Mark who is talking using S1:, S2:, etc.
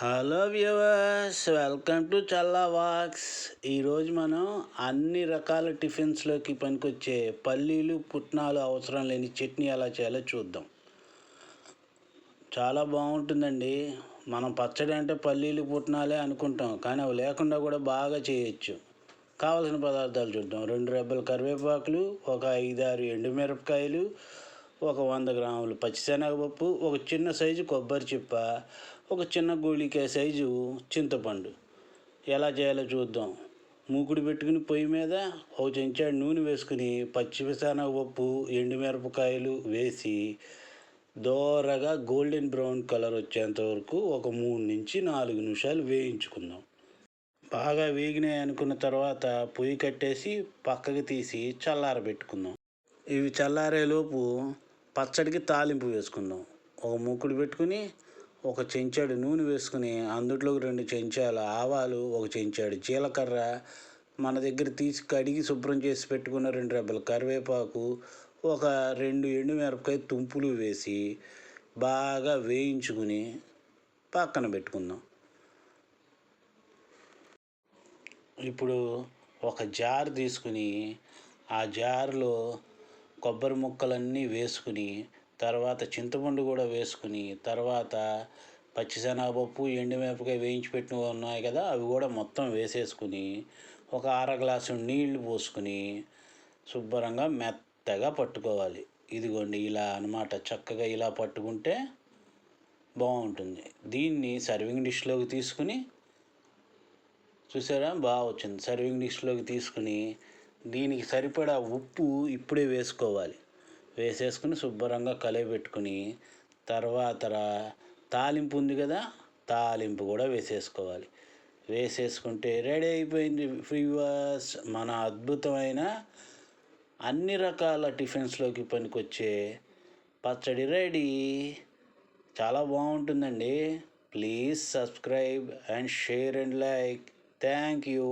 S1: Hello viewers welcome to Challa wax ఈరోజు మనం అన్ని రకాల టిఫిన్స్లోకి పనికొచ్చే పల్లీలు పుట్నాలు అవసరం లేని చట్నీ ఎలా చేయాలో చూద్దాం. చాలా బాగుంటుందండి. మనం పచ్చడి అంటే పల్లీలు పుట్నాలే అనుకుంటాం. కానీ అవి లేకుండా కూడా బాగా చేయొచ్చు. కావలసిన పదార్థాలు చూద్దాం. రెండు రెబ్బల కరివేపాకులు ఒక ఐదారు ఎండుమిరపకాయలు ఒక వంద గ్రాములు పచ్చిశనగపప్పు ఒక చిన్న సైజు కొబ్బరి చిప్ప ఒక చిన్న గోళికాయ సైజు చింతపండు. ఎలా చేయాలో చూద్దాం. మూకుడు పెట్టుకుని పొయ్యి మీద ఒక చెంచాడు నూనె వేసుకుని పచ్చిశనగపప్పు ఎండుమిరపకాయలు వేసి దోరగా గోల్డెన్ బ్రౌన్ కలర్ వచ్చేంత వరకు ఒక మూడు నుంచి నాలుగు నిమిషాలు వేయించుకుందాం. బాగా వేగినాయి అనుకున్న తర్వాత పొయ్యి కట్టేసి పక్కకి తీసి చల్లారబెట్టుకుందాం. ఇవి చల్లారేలోపు పచ్చడికి తాలింపు వేసుకుందాం. ఒక మూకుడు పెట్టుకుని ఒక చెంచాడు నూనె వేసుకుని అందుట్లోకి రెండు చెంచాలు ఆవాలు ఒక చెంచాడు జీలకర్ర మన దగ్గర తీసి కడిగి శుభ్రం చేసి పెట్టుకున్న రెండు రెబ్బల కరివేపాకు ఒక రెండు ఎండుమిరపకాయ తుంపులు వేసి బాగా వేయించుకుని పక్కన పెట్టుకుందాం. ఇప్పుడు ఒక జార్ తీసుకుని ఆ జార్లో కొబ్బరి ముక్కలన్నీ వేసుకుని తర్వాత చింతపండు కూడా వేసుకుని తర్వాత పచ్చిశనగపప్పు ఎండుమిరపకాయ వేయించి పెట్టినవి ఉన్నాయి కదా అవి కూడా మొత్తం వేసేసుకుని ఒక అర గ్లాసు నీళ్ళు పోసుకుని శుభ్రంగా మెత్తగా పట్టుకోవాలి. ఇదిగోండి ఇలా అనమాట చక్కగా ఇలా పట్టుకుంటే బాగుంటుంది. దీన్ని సర్వింగ్ డిష్లోకి తీసుకుని చూసారా? బాగా వచ్చింది. సర్వింగ్ డిష్లోకి తీసుకుని దీనికి సరిపడా ఉప్పు ఇప్పుడే వేసుకోవాలి. వేసేసుకుని శుభ్రంగా కలయపెట్టుకుని తర్వాత తాలింపు ఉంది కదా తాలింపు కూడా వేసేసుకోవాలి. వేసేసుకుంటే రెడీ అయిపోయింది ఫీవర్స్ మన అద్భుతమైన అన్ని రకాల టిఫిన్స్లోకి పనికొచ్చే పచ్చడి రెడీ. చాలా బాగుంటుందండి. Please subscribe and share and like. Thank you.